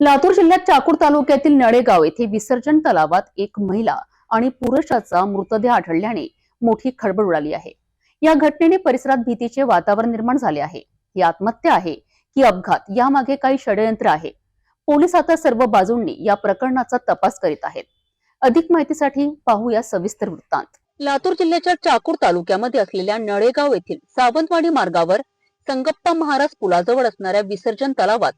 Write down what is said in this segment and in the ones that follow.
लातूर जिल्ह्यात चाकूर तालुक्यातील नळेगाव येथे विसर्जन तलावात एक महिला आणि पुरुषाचा मृतदेह आढळल्याने मोठी खळबळ उडाली आहे. या घटनेने परिसरात भीतीचे वातावरण निर्माण झाले आहे. ही आत्महत्या आहे की अपघात यामागे काही षडयंत्र आहे. पोलीस आता सर्व बाजूंनी या प्रकरणाचा तपास करीत आहेत. अधिक माहितीसाठी पाहूया सविस्तर वृत्तांत. लातूर जिल्ह्याच्या चाकूर तालुक्यामध्ये असलेल्या नळेगाव येथील सावंतवाडी मार्गावर संगप्पा महाराज पुलाजवळ असणाऱ्या विसर्जन तलावात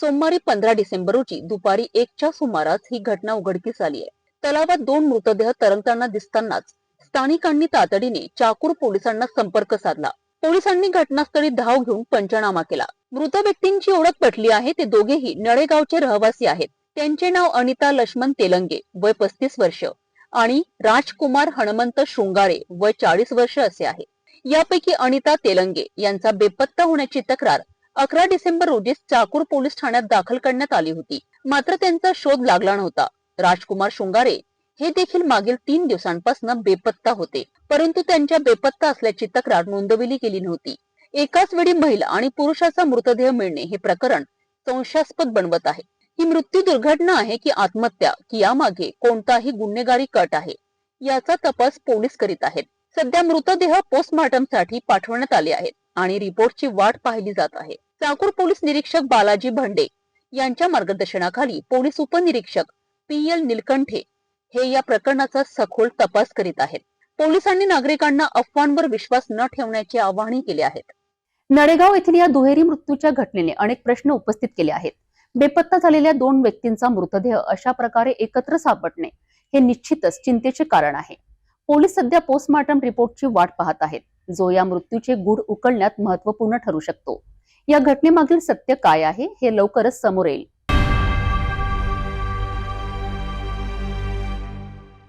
सोमवारी पंधरा डिसेंबर रोजी दुपारी एकच्या सुमारास ही घटना उघडकीस आली आहे. तलावात दोन मृतदेह तरंगताना दिसतानाच स्थानिकांनी तातडीने चाकूर पोलिसांना संपर्क साधला. पोलिसांनी घटनास्थळी धाव घेऊन पंचनामा केला. मृत व्यक्तींची ओळख पटली आहे ते दोघेही नळेगावचे रहिवासी आहेत. त्यांचे नाव अनिता लक्ष्मण तेलंगे वय पस्तीस वर्ष आणि राजकुमार हनुमंत शृंगारे वय चाळीस वर्ष असे आहे. यापैकी अनिता तेलंगे यांचा बेपत्ता होण्याची तक्रार अकरा डिसेंबर रोजी चाकूर पोलीस ठाण्यात दाखल करण्यात आली होती. मात्र त्यांचा शोध लागला नव्हता. राजकुमार शृंगारे हे देखील मागील तीन दिवसांपासून बेपत्ता होते. परंतु त्यांच्या बेपत्ता असल्याची तक्रार नोंदविली गेली नव्हती. एकाच वेळी महिला आणि पुरुषाचा मृतदेह मिळणे हे प्रकरण संशयास्पद बनवत आहे. ही मृत्यू दुर्घटना आहे की आत्महत्या की यामागे कोणताही गुन्हेगारी कट आहे याचा तपास पोलीस करीत आहेत. सध्या मृतदेह पोस्टमार्टमसाठी पाठवण्यात आले आहेत आणि रिपोर्टची वाट पाहिली जात आहे. चाकूर पोलीस निरीक्षक बालाजी भंडे यांच्या मार्गदर्शनाखाली पोलीस उपनिरीक्षक पी एल निलकंठे हे या प्रकरणाचा सखोल तपास करीत आहेत. पोलिसांनी नागरिकांना अफवांवर विश्वास न ठेवण्याचे आवाहनही केले आहेत. नळेगाव येथील या दुहेरी मृत्यूच्या घटनेने अनेक प्रश्न उपस्थित केले आहेत. बेपत्ता झालेल्या दोन व्यक्तींचा मृतदेह अशा प्रकारे एकत्र सापडणे हे निश्चितच चिंतेचे कारण आहे. पोलीस सध्या पोस्टमॉर्टम रिपोर्टची वाट पाहत आहेत. जो या मृत्यूचे गूढ उकळण्यात महत्त्वपूर्ण ठरू शकतो. या घटनेमागील सत्य काय आहे हे लवकरच समोर येईल.